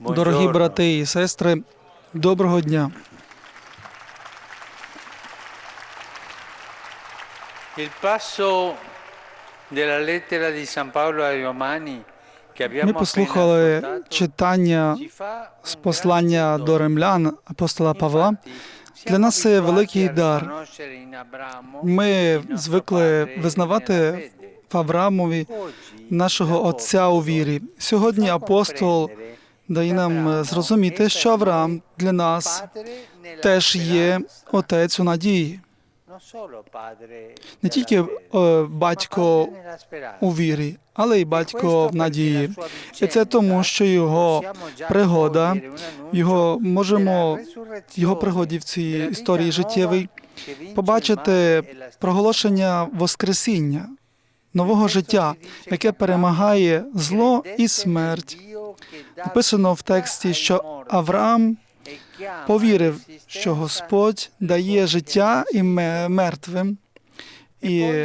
Дорогі брати і сестри, доброго дня. Ми послухали читання з послання до римлян апостола Павла. Для нас це великий дар. Ми звикли визнавати. В Авраамові Oggi нашого Отця у вірі. Сьогодні апостол дає нам е, зрозуміти, що Авраам для нас теж є отець у надії, не тільки е, батько у вірі, але й батько в надії. І це тому, що його пригода, його можемо його пригоді в цій історії життєвій побачити проголошення Воскресіння, нового життя, яке перемагає зло і смерть. Написано в тексті, що Авраам повірив, що Господь дає життя і мертвим, і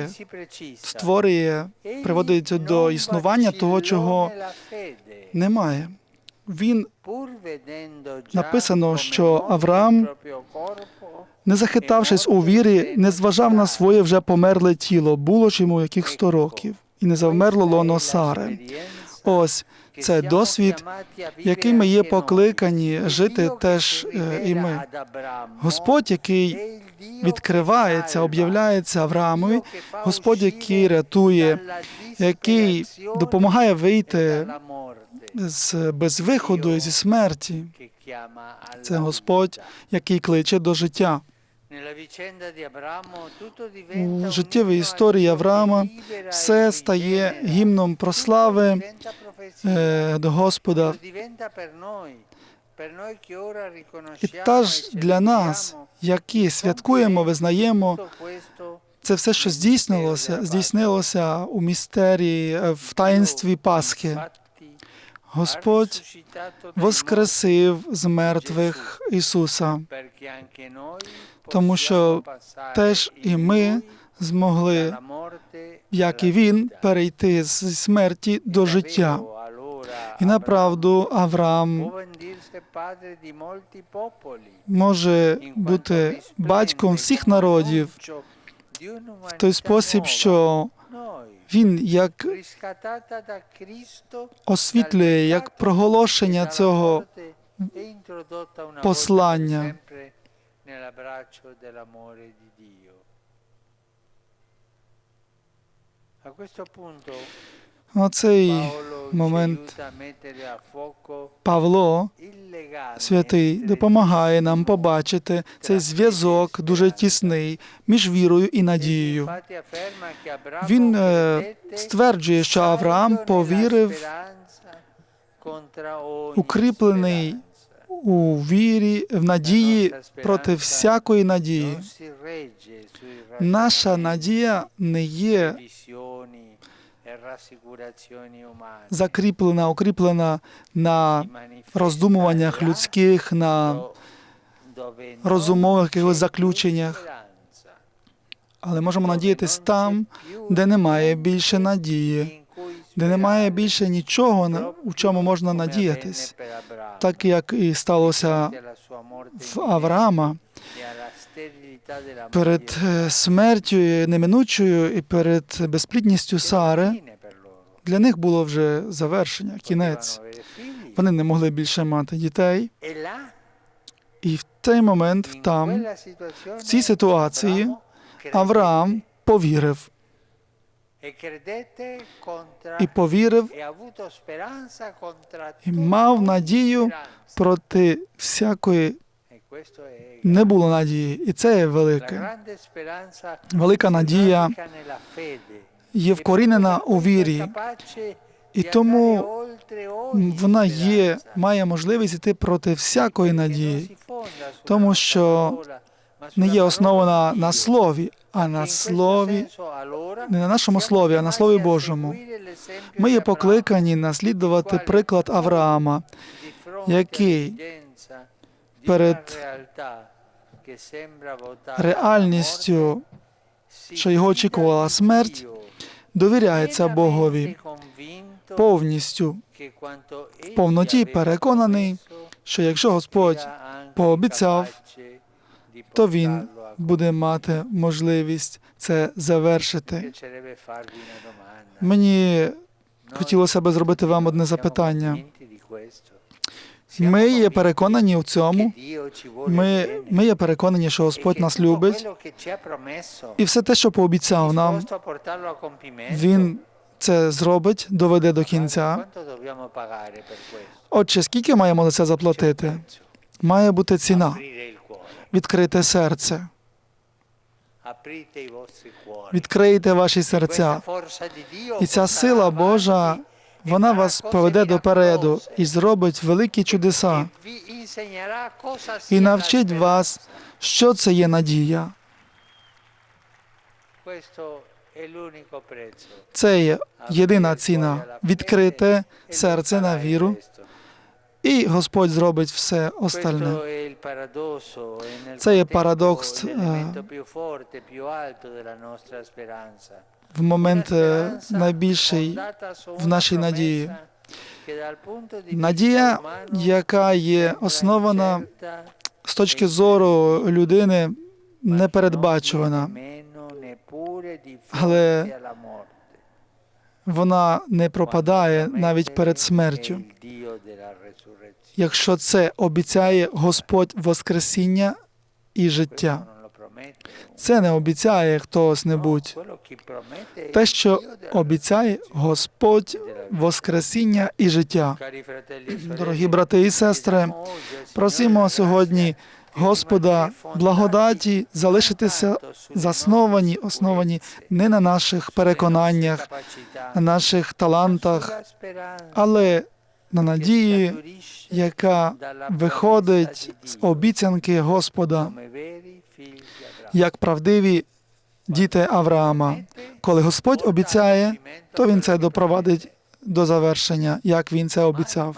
створює, приводить до існування того, чого немає. Він написано, що Авраам, не захитавшись у вірі, не зважав на своє вже померле тіло, було ж йому яких сто років, і не завмерло лоно Сари. Ось це досвід, який ми є покликані жити теж е, і ми. Господь, який відкривається, об'являється Авраамові, Господь, який рятує, який допомагає вийти з безвиходу і зі смерті. Це Господь, який кличе до життя. У життєвій історії Авраама все стає гімном прослави е, до Господа. І теж для нас, які святкуємо, визнаємо, це все, що здійснилося, здійснилося у містерії, в таїнстві Пасхи. Господь воскресив з мертвих Ісуса, тому що теж і ми змогли, як і Він, перейти з смерті до життя. І направду Авраам може бути батьком всіх народів в той спосіб, що він як освітлює, як проголошення цього послання. Оцей момент. Павло святий допомагає нам побачити цей зв'язок дуже тісний між вірою і надією. Він е, стверджує, що Авраам повірив, укріплений у вірі, в надії проти всякої надії. Наша надія не є закріплена, укріплена на роздумуваннях людських, на розумових якихось заключеннях. але можемо надіятись там, де немає більше надії, де немає більше нічого, у чому можна надіятись, так як і сталося в Авраама перед е, смертю неминучою і перед безплідністю Сари. Для них було вже завершення, кінець. Вони не могли більше мати дітей. І в той момент там, в цій ситуації, Авраам повірив і повірив і мав надію проти всякої не було надії, і це є велике. Велика надія Є вкорінена у вірі, і тому вона є, має можливість йти проти всякої надії, тому що не є основана на слові, а на слові, не на нашому слові, а на слові Божому. Ми є покликані наслідувати приклад Авраама, який перед реальністю, що його очікувала смерть, довіряється Богові. повністю в повноті переконаний, що якщо Господь пообіцяв, то Він буде мати можливість це завершити. Мені хотілося би зробити вам одне запитання. Ми є переконані в цьому. Ми, ми є переконані, що Господь нас любить, і все те, що пообіцяв нам, Він це зробить, доведе до кінця. Отже, скільки маємо за це заплатити? Має бути ціна, відкрите серце. Відкрийте ваші серця. І ця сила Божа, вона вас поведе допереду і зробить великі чудеса, і навчить вас, що це є надія. Це є єдина ціна. Відкрите серце на віру, і Господь зробить все остальне. Це є парадокс е, В момент е, найбільший в нашій надії. надія, яка є основана з точки зору людини, непередбачувана, але вона не пропадає навіть перед смертю. Якщо це обіцяє Господь Воскресіння і життя, це не обіцяє хтось небудь. Те, що обіцяє Господь Воскресіння і життя. Дорогі брати і сестри, просимо сьогодні Господа благодаті залишитися засновані, основані не на наших переконаннях, на наших талантах, але на надії, яка виходить з обіцянки Господа, як правдиві діти Авраама. Коли Господь обіцяє, то він це допровадить до завершення, як він це обіцяв.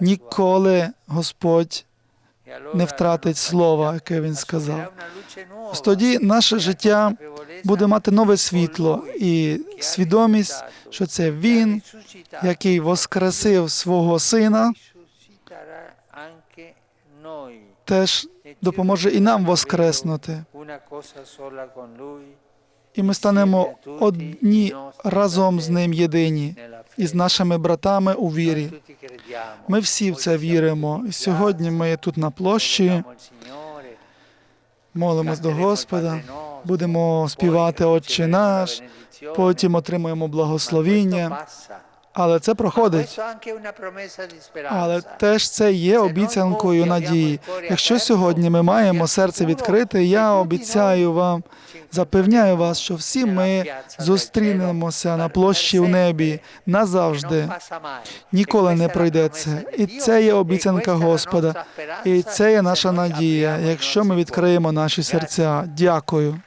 Ніколи Господь не втратить слова, яке він сказав. Тоді наше життя буде мати нове світло і свідомість, що це він, який воскресив свого сина, теж допоможе і нам воскреснути. І ми станемо одні разом з ним єдині і з нашими братами у вірі. Ми всі в це віримо. Сьогодні ми тут на площі, молимось до Господа, будемо співати Отче наш, потім отримуємо благословіння. Але це проходить. Але теж це є обіцянкою надії. Якщо сьогодні ми маємо серце відкрите, я обіцяю вам, запевняю вас, що всі ми зустрінемося на площі в небі назавжди. Ніколи не пройде. І це є обіцянка Господа. І це є наша надія, якщо ми відкриємо наші серця. Дякую.